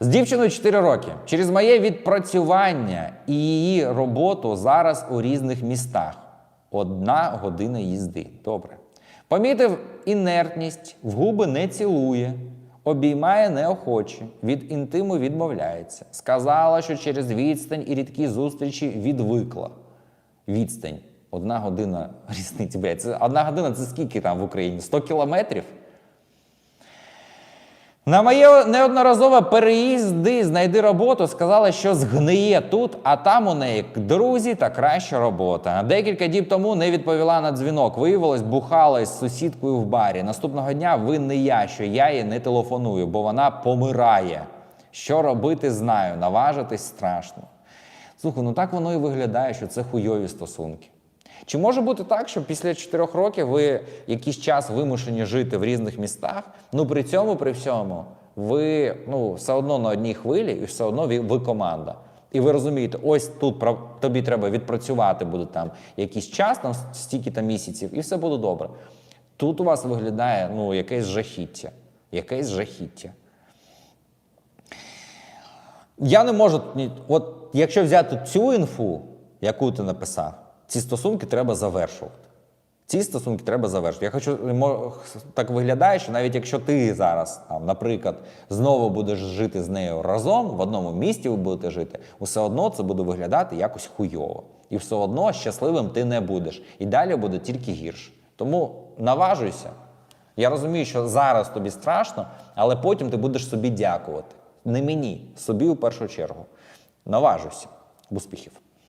З дівчиною 4 роки. Через моє відпрацювання і її роботу зараз у різних містах. Одна година їзди. Добре. Помітив інертність, в губи не цілує, обіймає неохоче, від інтиму відмовляється. Сказала, що через відстань і рідкі зустрічі відвикла. Відстань. Одна година різниці. Одна година це скільки там в Україні? 100 кілометрів? На моє неодноразове переїзди, знайди роботу, сказала, що згниє тут, а там у неї друзі та краща робота. Декілька діб тому не відповіла на дзвінок. Виявилось, бухала із сусідкою в барі. Наступного дня винний я, що я їй не телефоную, бо вона помирає. Що робити, знаю, наважитись страшно. Слухай, ну так воно і виглядає, що це хуйові стосунки. Чи може бути так, що після чотирьох років ви якийсь час вимушені жити в різних містах, ну при цьому, при всьому, ви ну, все одно на одній хвилі, і все одно ви, ви команда. І ви розумієте, ось тут тобі треба відпрацювати буде там якийсь час, там стільки там місяців, і все буде добре. Тут у вас виглядає ну, якесь жахіття. Якесь жахіття. Я не можу. От якщо взяти цю інфу, яку ти написав, ці стосунки треба завершувати. Ці стосунки треба завершувати. Я хочу так виглядає, що навіть якщо ти зараз, там, наприклад, знову будеш жити з нею разом, в одному місті ви будете жити, все одно це буде виглядати якось хуйово. І все одно щасливим ти не будеш. І далі буде тільки гірше. Тому наважуйся. Я розумію, що зараз тобі страшно, але потім ти будеш собі дякувати. Не мені, собі у першу чергу. Наважуйся. Успіхів!